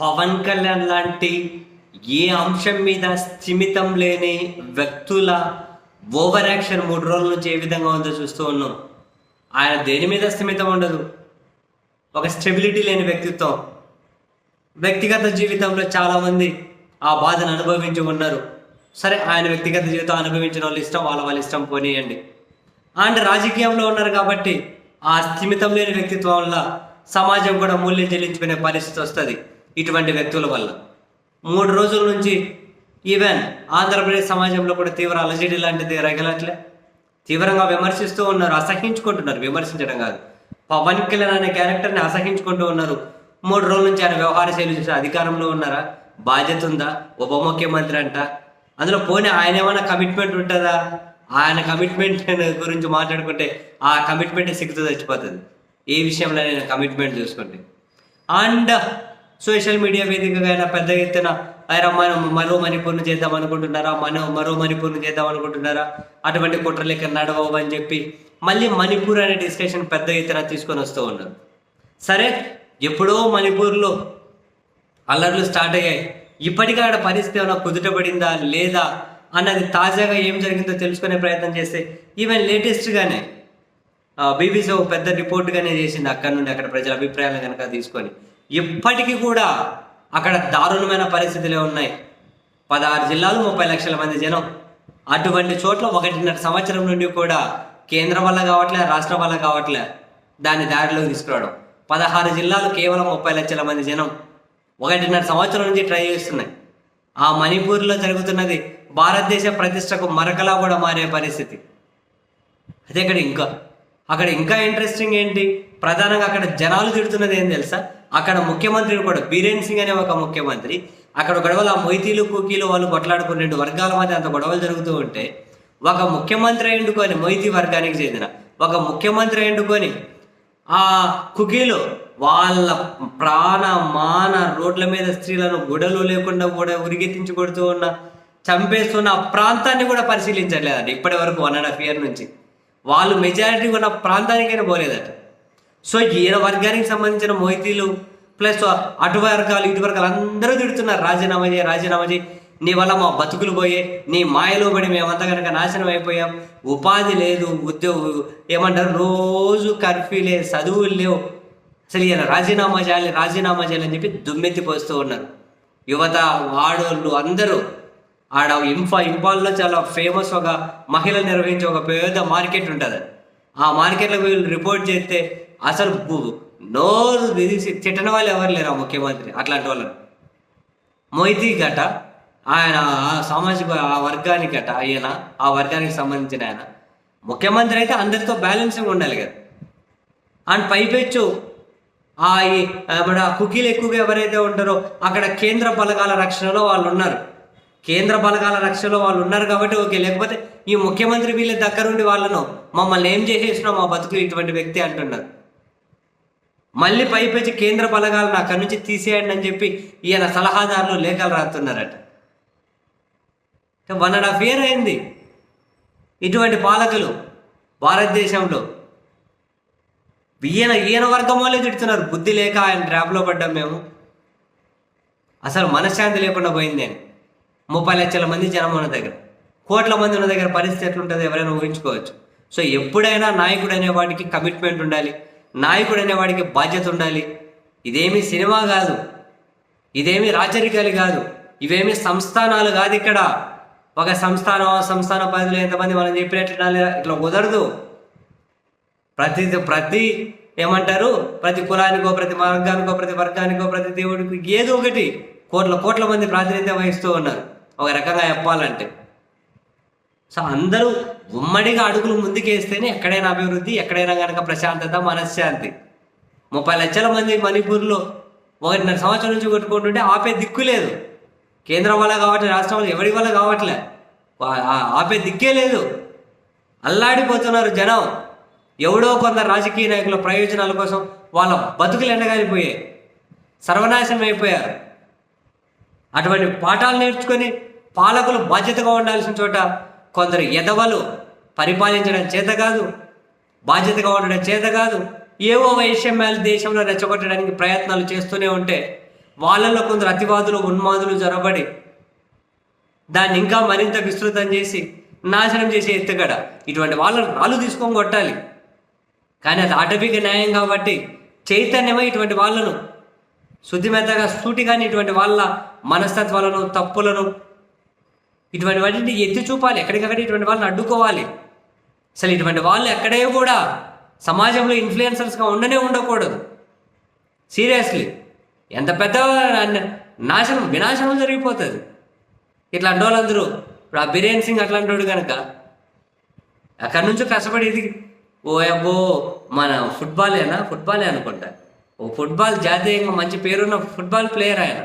పవన్ కళ్యాణ్ లాంటి ఏ అంశం మీద స్థిమితం లేని వ్యక్తుల ఓవర్ యాక్షన్ మూడు రోజుల నుంచి ఏ విధంగా ఉందో చూస్తూ ఉన్నాం. ఆయన దేని మీద స్థిమితం ఉండదు. ఒక స్టెబిలిటీ లేని వ్యక్తిత్వం. వ్యక్తిగత జీవితంలో చాలామంది ఆ బాధను అనుభవించి ఉన్నారు. సరే ఆయన వ్యక్తిగత జీవితం అనుభవించిన వాళ్ళు ఇష్టం వాళ్ళ వాళ్ళ ఇష్టం పోనీయండి. అండ్ రాజకీయంలో ఉన్నారు కాబట్టి ఆ స్థిమితం లేని వ్యక్తిత్వం వల్ల సమాజం కూడా మూల్యం చెల్లించుకునే పరిస్థితి వస్తుంది. ఇటువంటి వ్యక్తుల వల్ల. మూడు రోజుల నుంచి ఈవెన్ ఆంధ్రప్రదేశ్ సమాజంలో కూడా తీవ్ర అలజడి లాంటిది రగలట్లే తీవ్రంగా విమర్శిస్తూ ఉన్నారు అసహించుకుంటున్నారు. విమర్శించడం కాదు. పవన్ కళ్యాణ్ అనే క్యారెక్టర్ని అసహించుకుంటూ ఉన్నారు. మూడు రోజుల నుంచి ఆయన వ్యవహార శైలి చూసి అధికారంలో ఉన్నారా? బాధ్యత ఉందా? ఉప ముఖ్యమంత్రి అంట. అందులో పోనీ ఆయన ఏమైనా కమిట్మెంట్ ఉంటుందా? ఆయన కమిట్మెంట్ గురించి మాట్లాడుకుంటే ఆ కమిట్మెంట్ సిగ్గుతో చచ్చిపోతుంది. ఏ విషయంలో నేను కమిట్మెంట్ చూసుకుంటే. అండ్ సోషల్ మీడియా వేదికగా అయినా పెద్ద ఎత్తున ఆయన మనం మరో మణిపూర్ను చేద్దాం అనుకుంటున్నారా? మనం మరో మణిపూర్ను చేద్దాం అనుకుంటున్నారా? అటువంటి కుట్రలు నడవవు అని చెప్పి మళ్ళీ మణిపూర్ అనే డిస్కషన్ పెద్ద ఎత్తున తీసుకొని వస్తూ ఉన్నారు. సరే ఎప్పుడో మణిపూర్లో అల్లర్లు స్టార్ట్ అయ్యాయి. ఇప్పటికీ ఆడ పరిస్థితి ఏమైనా కుదుటపడిందా లేదా అన్నది తాజాగా ఏం జరిగిందో తెలుసుకునే ప్రయత్నం చేస్తే ఈవెన్ లేటెస్ట్గానే బీబీసీ ఒక పెద్ద రిపోర్ట్గానే చేసింది అక్కడ నుండి అక్కడ ప్రజల అభిప్రాయాలను కనుక తీసుకొని. ఇప్పటికీ కూడా అక్కడ దారుణమైన పరిస్థితులే ఉన్నాయి. పదహారు జిల్లాలు ముప్పై లక్షల మంది జనం. అటువంటి చోట్ల ఒకటిన్నర సంవత్సరం నుండి కూడా కేంద్రం వల్ల కావట్లే రాష్ట్రం వల్ల కావట్లే దాన్ని దారిలోకి తీసుకురావడం. పదహారు జిల్లాలు కేవలం ముప్పై లక్షల మంది జనం ఒకటిన్నర సంవత్సరం నుంచి ట్రై చేస్తున్నాయి. ఆ మణిపూర్లో జరుగుతున్నది భారతదేశ ప్రతిష్టకు మరకలా కూడా మారే పరిస్థితి. అదే అక్కడ ఇంకా. అక్కడ ఇంకా ఇంట్రెస్టింగ్ ఏంటి? ప్రధానంగా అక్కడ జనాలు తిడుతున్నది ఏం తెలుసా? అక్కడ ముఖ్యమంత్రి కూడా బీరేన్ సింగ్ అనే ఒక ముఖ్యమంత్రి. అక్కడ గొడవలు ఆ మొయితీలు కూకీలు వాళ్ళు కొట్లాడుకుని రెండు వర్గాల మధ్య అంత గొడవలు జరుగుతూ ఉంటే ఒక ముఖ్యమంత్రి ఎండుకొని మొయితీ వర్గానికి చెందిన ఒక ముఖ్యమంత్రి ఎండుకొని ఆ కుకీలు వాళ్ళ ప్రాణ మాన రోడ్ల మీద స్త్రీలను గుడలు లేకుండా కూడా ఉరిగెత్తించి కొడుతూ ఉన్న చంపేస్తున్న ప్రాంతాన్ని కూడా పరిశీలించట్లేదండి ఇప్పటి వరకు వన్ అండ్ హాఫ్ ఇయర్ నుంచి. వాళ్ళు మెజారిటీ ఉన్న ప్రాంతానికైనా పోలేదట. సో ఈయన వర్గానికి సంబంధించిన మోహితీలు ప్లస్ అటు వర్గాలు ఇటు వర్గాలు అందరూ తిడుతున్నారు. రాజీనామా చేయి రాజీనామా చేయి. నీ వల్ల మా బతుకులు పోయే నీ మాయలో పడి మేమంతా కనుక నాశనం అయిపోయాం. ఉపాధి లేదు ఉద్యోగ ఏమంటారు? రోజు కర్ఫ్యూ లేదు చదువులు లేవు. అసలు ఈయన రాజీనామా చేయాలి రాజీనామా చేయాలని చెప్పి దుమ్మెత్తి పోస్తూ ఉన్నారు. యువత ఆడోళ్ళు అందరూ ఆడ ఇంఫా ఇంఫాల్లో చాలా ఫేమస్ ఒక మహిళ నిర్వహించే ఒక పెద్ద మార్కెట్ ఉంటుంది. ఆ మార్కెట్లో వీళ్ళు రిపోర్ట్ చేస్తే అసలు నోరు విధిసి తిట్టని వాళ్ళు ఎవరు లేరు ఆ ముఖ్యమంత్రి అట్లాంటి వాళ్ళని? మొయితీ గట ఆయన సామాజిక ఆ వర్గానికి గట ఆయన ఆ వర్గానికి సంబంధించిన ఆయన ముఖ్యమంత్రి అయితే అందరితో బ్యాలెన్సింగ్ ఉండాలి కదా. అండ్ పైపెచ్చు ఆ మన కుకీలు ఎక్కువగా ఎవరైతే ఉంటారో అక్కడ కేంద్ర బలగాల రక్షణలో వాళ్ళు ఉన్నారు కేంద్ర బలగాల రక్షణలో వాళ్ళు ఉన్నారు కాబట్టి ఓకే లేకపోతే ఈ ముఖ్యమంత్రి వీళ్ళ దగ్గరుండి వాళ్ళను మమ్మల్ని ఏం చేసేసినా మా బతుకులు ఇటువంటి వ్యక్తి అంటున్నారు. మళ్ళీ పైపెచ్చి కేంద్ర బలగాలను అక్కడి నుంచి తీసేయండి అని చెప్పి ఈయన సలహాదారులు లేఖలు రాస్తున్నారట. వన్ అండ్ హాఫ్ ఇయర్ అయింది. ఇటువంటి పాలకులు భారతదేశంలో ఈయన ఈయన వర్గం వాళ్ళే తిడుతున్నారు. బుద్ధి లేక ఆయన ట్రాప్లో పడ్డాం మేము. అసలు మనశ్శాంతి లేకుండా పోయింది అని ముప్పై లక్షల మంది జనం ఉన్న దగ్గర. కోట్ల మంది ఉన్న దగ్గర పరిస్థితి ఎట్లుంటుంది ఎవరైనా ఊహించుకోవచ్చు. సో ఎప్పుడైనా నాయకుడు అనేవాడికి కమిట్మెంట్ ఉండాలి. నాయకుడు అనేవాడికి బాధ్యత ఉండాలి. ఇదేమి సినిమా కాదు. ఇదేమి రాచరికాలు కాదు. ఇవేమి సంస్థానాలు కాదు ఇక్కడ. ఒక సంస్థానం సంస్థాన పరిధిలో ఎంతమంది మనం చెప్పినట్లు ఇట్లా కుదరదు. ప్రతి ప్రతి ఏమంటారు? ప్రతి కులానికో ప్రతి వర్గానికో ప్రతి వర్గానికో ప్రతి దేవుడికి ఏదో ఒకటి కోట్ల కోట్ల మంది ప్రాతినిధ్యం వహిస్తూ ఉన్నారు. ఒక రకంగా చెప్పాలంటే. సో అందరూ ఉమ్మడిగా అడుగులు ముందుకేస్తేనే ఎక్కడైనా అభివృద్ధి ఎక్కడైనా కనుక ప్రశాంతత మనశ్శాంతి. ముప్పై లక్షల మంది మణిపూర్లో ఒకటిన్నర సంవత్సరం నుంచి కొట్టుకుంటుంటే ఆపే దిక్కు లేదు. కేంద్రం వల్ల కావట్లేదు రాష్ట్రం వల్ల ఎవరి వల్ల కావట్లే? ఆపే దిక్కే లేదు. అల్లాడిపోతున్నారు జనం. ఎవడో కొందరు రాజకీయ నాయకుల ప్రయోజనాల కోసం వాళ్ళ బతుకులు ఎండగాలిపోయాయి సర్వనాశనం అయిపోయారు. అటువంటి పాఠాలు నేర్చుకొని పాలకులు బాధ్యతగా ఉండాల్సిన చోట కొందరు ఎదవలు పరిపాలించడం చేత కాదు బాధ్యతగా ఉండడం చేత కాదు ఏవో వైషమ్యాలు దేశంలో రెచ్చగొట్టడానికి ప్రయత్నాలు చేస్తూనే ఉంటే వాళ్ళలో కొందరు అతివాదులు ఉన్మాదులు జరబడి దాన్ని ఇంకా మరింత విస్తృతం చేసి నాశనం చేసే ఎత్తుగడ. ఇటువంటి వాళ్ళని రాళ్ళు తీసుకొని కొట్టాలి. కానీ అది ఆటవిక న్యాయం కాబట్టి చైతన్యమై ఇటువంటి వాళ్ళను. శుద్ధిమెత్తగా సూటిగాని ఇటువంటి వాళ్ళ మనస్తత్వాలను తప్పులను ఇటువంటి వాటిని ఎత్తి చూపాలి. ఎక్కడికక్కడ ఇటువంటి వాళ్ళని అడ్డుకోవాలి. అసలు ఇటువంటి వాళ్ళు ఎక్కడే కూడా సమాజంలో ఇన్ఫ్లుయెన్సర్స్గా ఉండనే ఉండకూడదు. సీరియస్లీ ఎంత పెద్ద నాశనం వినాశనం జరిగిపోతుంది. ఇట్లా వాళ్ళందరూ ఇప్పుడు ఆ బిరేన్ సింగ్ అట్లాంటి వాడు కనుక అక్కడి నుంచి కష్టపడి ఇది ఓ అబ్బో మన ఫుట్బాలేనా? ఫుట్బాలే అనుకుంటా. ఓ ఫుట్బాల్ జాతీయంగా మంచి పేరున్న ఫుట్బాల్ ప్లేయర్ ఆయన.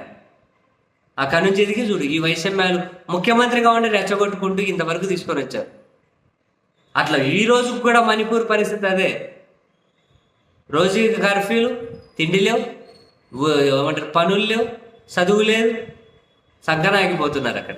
అక్కడి నుంచి ఎదిగి చూడు ఈ వైషమ్యాలు ముఖ్యమంత్రిగా ఉండి రెచ్చగొట్టుకుంటూ ఇంతవరకు తీసుకొని వచ్చారు. అట్లా ఈ రోజు కూడా మణిపూర్ పరిస్థితి అదే. రోజు కర్ఫ్యూలు తిండి లేవు ఏమంటారు పనులు లేవు చదువు లేదు సగ్గన ఆగిపోతున్నారు అక్కడ.